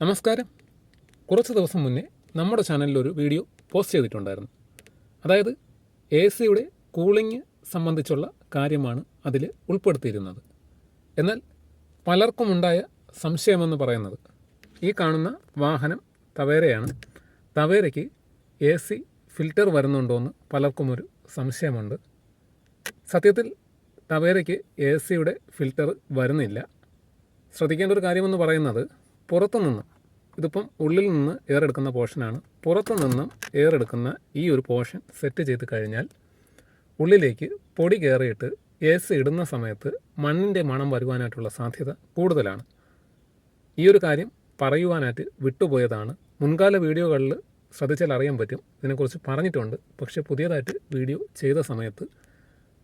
നമസ്കാരം. കുറച്ച് ദിവസം മുന്നേ നമ്മുടെ ചാനലിൽ ഒരു വീഡിയോ പോസ്റ്റ് ചെയ്തിട്ടുണ്ടായിരുന്നു. അതായത് എ സിയുടെ കൂളിംഗ് സംബന്ധിച്ചുള്ള കാര്യമാണ് അതിൽ ഉൾപ്പെടുത്തിയിരുന്നത്. എന്നാൽ പലർക്കുമുണ്ടായ സംശയമെന്ന് പറയുന്നത് ഈ കാണുന്ന വാഹനം തവേരയാണ്. തവേരയ്ക്ക് എ സി ഫിൽറ്റർ വരുന്നുണ്ടോ എന്ന് പലർക്കും ഒരു സംശയമുണ്ട്. സത്യത്തിൽ തവേരയ്ക്ക് എ സിയുടെ ഫിൽറ്റർ വരുന്നില്ല. ശ്രദ്ധിക്കേണ്ട ഒരു കാര്യമെന്ന് പറയുന്നത് പുറത്തു നിന്ന് ഇതിപ്പം ഉള്ളിൽ നിന്ന് എയർ എടുക്കുന്ന പോർഷനാണ് പുറത്തു നിന്നും ഈ ഒരു പോർഷൻ സെറ്റ് ചെയ്ത് കഴിഞ്ഞാൽ ഉള്ളിലേക്ക് പൊടി കയറിയിട്ട് എ സി ഇടുന്ന സമയത്ത് മണ്ണിന്റെ മണം വരുവാനായിട്ടുള്ള സാധ്യത കൂടുതലാണ്. ഈ ഒരു കാര്യം പറയുവാനായിട്ട് വിട്ടുപോയതാണ്. മുൻകാല വീഡിയോകളിൽ ശ്രദ്ധിച്ചാൽ അറിയാൻ പറ്റും. ഇതിനെക്കുറിച്ച് പറഞ്ഞിട്ടുണ്ട്. പക്ഷേ പുതിയതായിട്ട് വീഡിയോ ചെയ്ത സമയത്ത്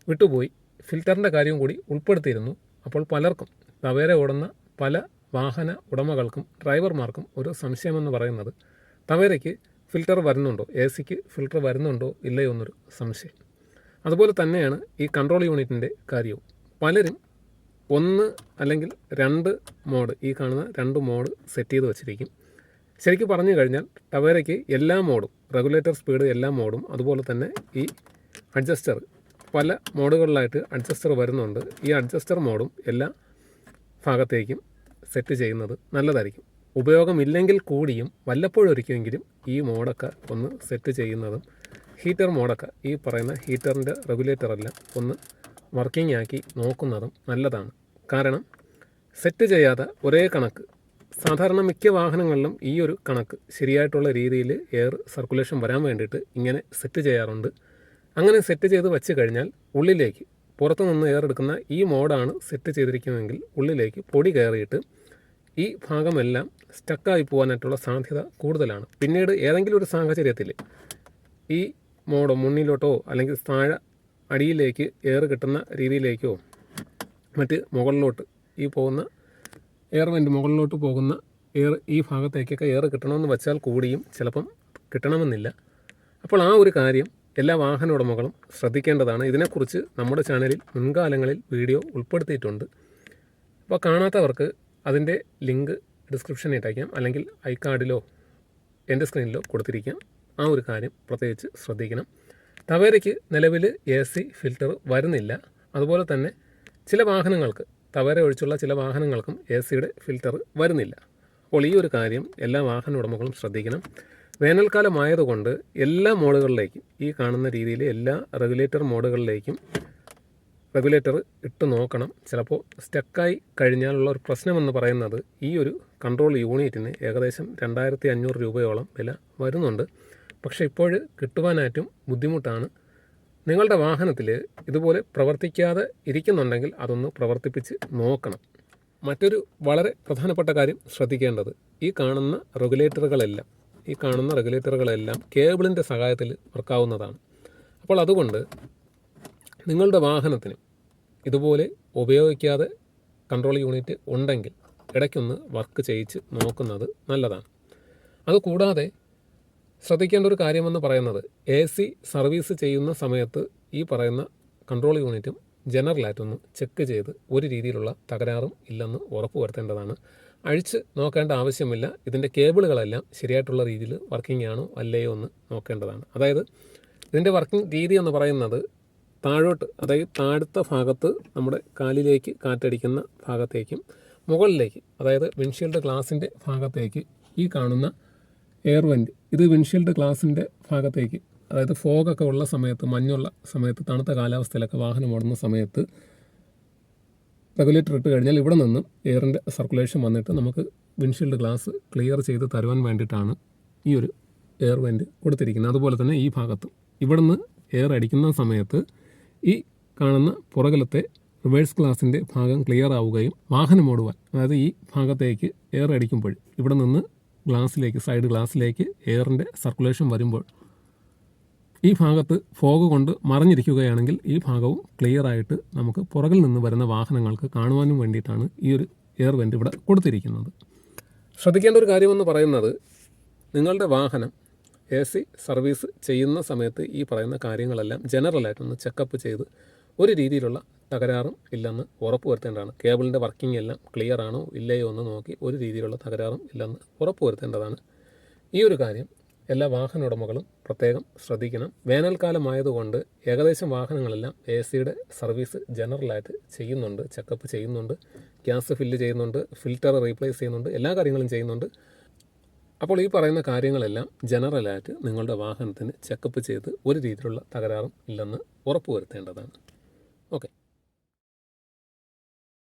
വിട്ടുപോയി. ഫിൽറ്ററിന്റെ കാര്യവും കൂടി ഉൾപ്പെടുത്തിയിരുന്നു. അപ്പോൾ പലർക്കും തവേര ഓടുന്ന പല വാഹന ഉടമകൾക്കും ഡ്രൈവർമാർക്കും ഒരു സംശയമെന്ന് പറയുന്നത്. തവേരയ്ക്ക് ഫിൽറ്റർ വരുന്നുണ്ടോ? എ സിക്ക് ഫിൽറ്റർ വരുന്നുണ്ടോ? ഇല്ലയോ എന്നൊരു സംശയം. അതുപോലെ തന്നെയാണ് ഈ കൺട്രോൾ യൂണിറ്റിന്റെ കാര്യവും. പലരും ഒന്ന് അല്ലെങ്കിൽ രണ്ട് മോഡ് ഈ കാണുന്ന രണ്ട് മോഡ് സെറ്റ് ചെയ്ത് വച്ചിരിക്കും. ശരിക്കും പറഞ്ഞു കഴിഞ്ഞാൽ ടവേരയ്ക്ക് എല്ലാ മോഡും റെഗുലേറ്റർ സ്പീഡ് എല്ലാ മോഡും അതുപോലെ തന്നെ ഈ അഡ്ജസ്റ്റർ പല മോഡുകളിലായിട്ട് അഡ്ജസ്റ്റർ വരുന്നുണ്ട്. ഈ അഡ്ജസ്റ്റർ മോഡും എല്ലാ ഭാഗത്തേക്കും സെറ്റ് ചെയ്യുന്നത് നല്ലതായിരിക്കും. ഉപയോഗമില്ലെങ്കിൽ കൂടിയും വല്ലപ്പോഴൊരിക്കുമെങ്കിലും ഈ മോഡൊക്കെ ഒന്ന് സെറ്റ് ചെയ്യുന്നതും ഹീറ്റർ മോഡൊക്കെ ഈ പറയുന്ന ഹീറ്ററിന്റെ റെഗുലേറ്ററെല്ലാം ഒന്ന് വർക്കിംഗ് ആക്കി നോക്കുന്നതും നല്ലതാണ്. കാരണം സെറ്റ് ചെയ്യാതെ ഒരേ കണക്ക് സാധാരണ മിക്ക വാഹനങ്ങളിലും ഈ ഒരു കണക്ക് ശരിയായിട്ടുള്ള രീതിയിൽ എയർ സർക്കുലേഷൻ വരാൻ വേണ്ടിയിട്ട് ഇങ്ങനെ സെറ്റ് ചെയ്യാറുണ്ട്. അങ്ങനെ സെറ്റ് ചെയ്ത് വെച്ച് കഴിഞ്ഞാൽ ഉള്ളിലേക്ക് പുറത്തു നിന്ന് എയർ എടുക്കുന്ന ഈ മോഡാണ് സെറ്റ് ചെയ്തിരിക്കുന്നതെങ്കിൽ ഉള്ളിലേക്ക് പൊടി കയറിയിട്ട് ഈ ഭാഗമെല്ലാം സ്റ്റക്കായി പോകാനായിട്ടുള്ള സാധ്യത കൂടുതലാണ്. പിന്നീട് ഏതെങ്കിലും ഒരു സാഹചര്യത്തിൽ ഈ മോഡോ മുന്നിലോട്ടോ അല്ലെങ്കിൽ താഴ അടിയിലേക്ക് എയർ കിട്ടുന്ന രീതിയിലേക്കോ മറ്റ് മുകളിലോട്ട് ഈ പോകുന്ന എയർ വെന്റ് മുകളിലോട്ട് പോകുന്ന എയർ ഈ ഭാഗത്തേക്കൊക്കെ എയർ കിട്ടണമെന്ന് വെച്ചാൽ കൂടിയും ചിലപ്പം കിട്ടണമെന്നില്ല. അപ്പോൾ ആ ഒരു കാര്യം എല്ലാ വാഹന ഉടമകളും ശ്രദ്ധിക്കേണ്ടതാണ്. ഇതിനെക്കുറിച്ച് നമ്മുടെ ചാനലിൽ മുൻകാലങ്ങളിൽ വീഡിയോ ഉൾപ്പെടുത്തിയിട്ടുണ്ട്. അപ്പോൾ കാണാത്തവർക്ക് അതിന്റെ ലിങ്ക് ഡിസ്ക്രിപ്ഷനിൽ ഇട്ടേക്കാം. അല്ലെങ്കിൽ ഐ കാർഡിലോ എന്റെ സ്ക്രീനിലോ കൊടുത്തിരിക്കാം. ആ ഒരു കാര്യം പ്രത്യേകിച്ച് ശ്രദ്ധിക്കണം. തവേരയ്ക്ക് നിലവിൽ എ സി ഫിൽറ്റർ വരുന്നില്ല. അതുപോലെ തന്നെ ചില വാഹനങ്ങൾക്ക് തവേര ഒഴിച്ചുള്ള ചില വാഹനങ്ങൾക്കും എ സിയുടെ ഫിൽറ്റർ വരുന്നില്ല. അപ്പോൾ ഈ ഒരു കാര്യം എല്ലാ വാഹന ഉടമകളും ശ്രദ്ധിക്കണം. വേനൽക്കാലമായതുകൊണ്ട് എല്ലാ മോഡുകളിലേക്കും ഈ കാണുന്ന രീതിയിൽ എല്ലാ റെഗുലേറ്റർ മോഡുകളിലേക്കും റെഗുലേറ്റർ ഇട്ട് നോക്കണം. ചിലപ്പോൾ സ്റ്റക്കായി കഴിഞ്ഞാലുള്ള ഒരു പ്രശ്നമെന്ന് പറയുന്നത് ഈ ഒരു കൺട്രോൾ യൂണിറ്റിന് ഏകദേശം രണ്ടായിരത്തി അഞ്ഞൂറ് രൂപയോളം വില വരുന്നുണ്ട്. പക്ഷേ ഇപ്പോൾ കിട്ടുവാനായിട്ടും ബുദ്ധിമുട്ടാണ്. നിങ്ങളുടെ വാഹനത്തിൽ ഇതുപോലെ പ്രവർത്തിക്കാതെ ഇരിക്കുന്നുണ്ടെങ്കിൽ അതൊന്ന് പ്രവർത്തിപ്പിച്ച് നോക്കണം. മറ്റൊരു വളരെ പ്രധാനപ്പെട്ട കാര്യം ശ്രദ്ധിക്കേണ്ടത് ഈ കാണുന്ന റെഗുലേറ്ററുകളെല്ലാം ഈ കാണുന്ന റെഗുലേറ്ററുകളെല്ലാം കേബിളിന്റെ സഹായത്തിൽ വർക്കാവുന്നതാണ്. അപ്പോൾ അതുകൊണ്ട് നിങ്ങളുടെ വാഹനത്തിന് ഇതുപോലെ ഉപയോഗിക്കാതെ കൺട്രോൾ യൂണിറ്റ് ഉണ്ടെങ്കിൽ ഇടയ്ക്കൊന്ന് വർക്ക് ചെയ്യിച്ച് നോക്കുന്നത് നല്ലതാണ്. അതുകൂടാതെ ശ്രദ്ധിക്കേണ്ട ഒരു കാര്യമെന്ന് പറയുന്നത് എ സി സർവീസ് ചെയ്യുന്ന സമയത്ത് ഈ പറയുന്ന കൺട്രോൾ യൂണിറ്റും ജനറലായിട്ടൊന്ന് ചെക്ക് ചെയ്ത് ഒരു രീതിയിലുള്ള തകരാറും ഇല്ലെന്ന് ഉറപ്പുവരുത്തേണ്ടതാണ്. അഴിച്ച് നോക്കേണ്ട ആവശ്യമില്ല. ഇതിന്റെ കേബിളുകളെല്ലാം ശരിയായിട്ടുള്ള രീതിയിൽ വർക്കിംഗ് ആണോ അല്ലയോ എന്ന് നോക്കേണ്ടതാണ്. അതായത് ഇതിന്റെ വർക്കിംഗ് രീതി എന്ന് പറയുന്നത് താഴോട്ട് അതായത് താഴത്തെ ഭാഗത്ത് നമ്മുടെ കാലിലേക്ക് കാറ്റടിക്കുന്ന ഭാഗത്തേക്കും മുകളിലേക്ക് അതായത് വിൻഷീൽഡ് ഗ്ലാസിന്റെ ഭാഗത്തേക്ക് ഈ കാണുന്ന എയർ വെന്റ് ഇത് വിൻഷീൽഡ് ഗ്ലാസിന്റെ ഭാഗത്തേക്ക് അതായത് ഫോഗൊക്കെ ഉള്ള സമയത്ത് മഞ്ഞുള്ള സമയത്ത് തണുത്ത കാലാവസ്ഥയിലൊക്കെ വാഹനം ഓടുന്ന സമയത്ത് റെഗുലേറ്റർ ഇട്ട് കഴിഞ്ഞാൽ ഇവിടെ നിന്ന് എയറിന്റെ സർക്കുലേഷൻ വന്നിട്ട് നമുക്ക് വിൻഷീൽഡ് ഗ്ലാസ് ക്ലിയർ ചെയ്ത് തരുവാൻ വേണ്ടിയിട്ടാണ് ഈ ഒരു എയർ വെന്റ് കൊടുത്തിരിക്കുന്നത്. അതുപോലെ തന്നെ ഈ ഭാഗത്തും. നിന്ന് എയർ അടിക്കുന്ന സമയത്ത് ഈ കാണുന്ന പുറകിലത്തെ റിവേഴ്സ് ഗ്ലാസിന്റെ ഭാഗം ക്ലിയർ ആവുകയും വാഹനം ഓടുവാൻ അതായത് ഈ ഭാഗത്തേക്ക് എയർ അടിക്കുമ്പോൾ ഇവിടെ നിന്ന് ഗ്ലാസ്സിലേക്ക് സൈഡ് ഗ്ലാസ്സിലേക്ക് എയറിന്റെ സർക്കുലേഷൻ വരുമ്പോൾ ഈ ഭാഗത്ത് ഫോഗ് കൊണ്ട് മറഞ്ഞിരിക്കുകയാണെങ്കിൽ ഈ ഭാഗവും ക്ലിയർ ആയിട്ട് നമുക്ക് പുറകിൽ നിന്ന് വരുന്ന വാഹനങ്ങൾക്ക് കാണുവാനും വേണ്ടിയിട്ടാണ് ഈ ഒരു എയർ വെന്റ് ഇവിടെ കൊടുത്തിരിക്കുന്നത്. ശ്രദ്ധിക്കേണ്ട ഒരു കാര്യമെന്ന് പറയുന്നത് നിങ്ങളുടെ വാഹനം എ സി സർവീസ് ചെയ്യുന്ന സമയത്ത് ഈ പറയുന്ന കാര്യങ്ങളെല്ലാം ജനറലായിട്ടൊന്ന് ചെക്കപ്പ് ചെയ്ത് ഒരു രീതിയിലുള്ള തകരാറും ഇല്ലെന്ന് ഉറപ്പ് വരുത്തേണ്ടതാണ് കേബിളിന്റെ വർക്കിംഗ് എല്ലാം ക്ലിയർ ആണോ ഇല്ലയോ എന്ന് നോക്കി ഒരു രീതിയിലുള്ള തകരാറും ഇല്ലെന്ന് ഉറപ്പ് വരുത്തേണ്ടതാണ് ഈ ഒരു കാര്യം എല്ലാ വാഹന ഉടമകളും പ്രത്യേകം ശ്രദ്ധിക്കണം. വേനൽക്കാലമായതുകൊണ്ട് ഏകദേശം വാഹനങ്ങളെല്ലാം എ സിയുടെ സർവീസ് ജനറലായിട്ട് ചെയ്യുന്നുണ്ട്. ചെക്കപ്പ് ചെയ്യുന്നുണ്ട്. ഗ്യാസ് ഫില്ല് ചെയ്യുന്നുണ്ട്. ഫിൽറ്റർ റീപ്ലേസ് ചെയ്യുന്നുണ്ട്. എല്ലാ കാര്യങ്ങളും ചെയ്യുന്നുണ്ട്. അപ്പോൾ ഈ പറയുന്ന കാര്യങ്ങളെല്ലാം ജനറലായിട്ട് നിങ്ങളുടെ വാഹനത്തിന് ചെക്കപ്പ് ചെയ്ത് ഒരു രീതിയിലുള്ള തകരാറും ഇല്ലെന്ന് ഉറപ്പുവരുത്തേണ്ടതാണ്. ഓക്കെ.